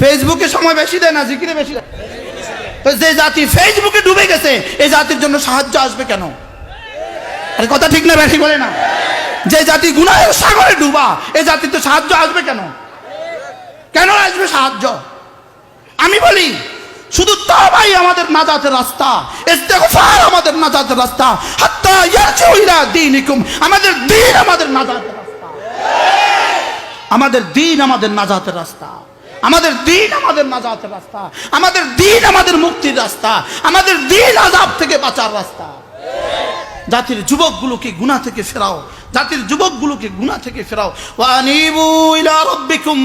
ফেসবুকে সময় বেশি দেয় না, জিকিরে বেশি দেয়। তো যে জাতি ফেসবুকে ডুবে গেছে, এই জাতির জন্য সাহায্য আসবে কেন? আরে কথা ঠিক না বেশি বলে না। যে জাতি গুনাহের সাগরে ডুবা, এই জাতির তো সাহায্য আসবে কেন? কেন আসবে সাহায্য? আমি বলি, শুধু তবাই আমাদের নাজাতের রাস্তা, ইস্তেগফার আমাদের নাজাতের রাস্তা, হাত্তা ইয়ারজিউ ইলা দীনিকুম, আমাদের দিন আমাদের নাজাতের রাস্তা। আমাদের দিন আমাদের নাজাতের রাস্তা। আমাদের দিন আমাদের নাজাতের রাস্তা। আমাদের দিন আমাদের মুক্তির রাস্তা। আমাদের দিন আজাব থেকে বাঁচার রাস্তা। জাতির যুবকগুলোকে গুনাহ থেকে ফেরাও। জাতির যুবকগুলোকে গুনাহ থেকে ফেরাও। ওয়ানিবু ইলা রাব্বিকুম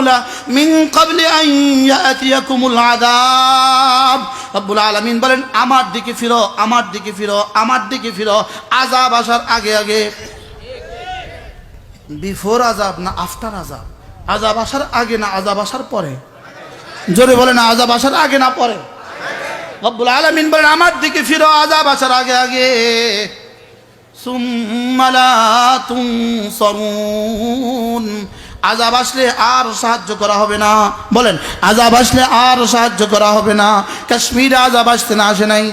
লা মিন ক্বাবলি আন ইয়াতিয়াকুমুল আযাব। রব্বুল আলামিন বলেন, আমার দিকে ফিরো, আমার দিকে ফিরো, আমার দিকে ফিরো। আযাব আসার আগে আগে। বিফোর আযাব না আফটার আযাব? আযাব আসার আগে না আযাব আসার পরে? জোরে বলে না আযাব আসার আগে না পরে? রব্বুল আলামিন বলেন, আমার দিকে ফিরো, আজাব আসার আগে আগে। আজাব আসলে আর সাহায্য করা হবে না। বলেন, আজাব আসলে আর সাহায্য করা হবে না। কাশ্মীরে আজাব আসতে না আসে নাই।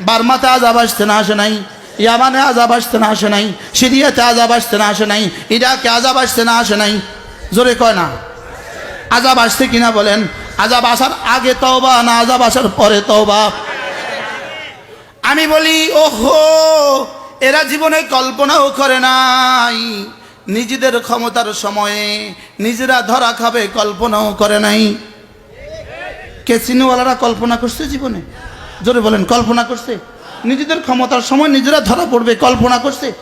বার্মাতে আজাব আসতে না আসে নাই। ইয়ামানে আজাব আসতে না আসে নাই। সিরিয়াতে আজাব আসতে না আসে নাই। ইরাকে আজাব আসতে না আসে নাই। জোরে কয় না? আজাব আসছে কিনা বলেন? আজাব আসার আগে তওবা না আজাব আসার পরে তওবা? আমি বলি, ওহো, এরা জীবনে কল্পনাও করে নাই। নিজেদের ক্ষমতার সময়ে নিজেরা ধরা খাবে, কল্পনাও করে নাই। কেসিনোওয়ালারা কল্পনা করছে জীবনে? জোরে বলেন, কল্পনা করছে? নিজেদের ক্ষমতার সময় নিজেরা ধরা পড়বে, কল্পনা করছে?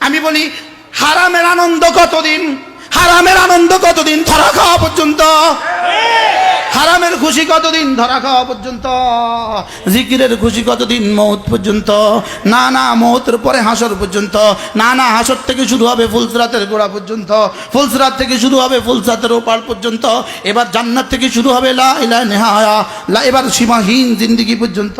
আমি বলি, হারামের আনন্দ কতদিন? হারামের আনন্দ কতদিন ধরা খাওয়া পর্যন্ত? হারামের খুশি কতদিন ধরা খাওয়া পর্যন্ত? জিকিরের খুশি কতদিন মৌত পর্যন্ত? না না, মৌতের পরে হাসর পর্যন্ত। না না, হাসর থেকে শুরু হবে ফুলসরাতের গোড়া পর্যন্ত। ফুলসরাত থেকে শুরু হবে ফুলসরাতের ওপার পর্যন্ত। এবার জান্নাত থেকে শুরু হবে লা লা এবার সীমাহীন জিন্দিগি পর্যন্ত।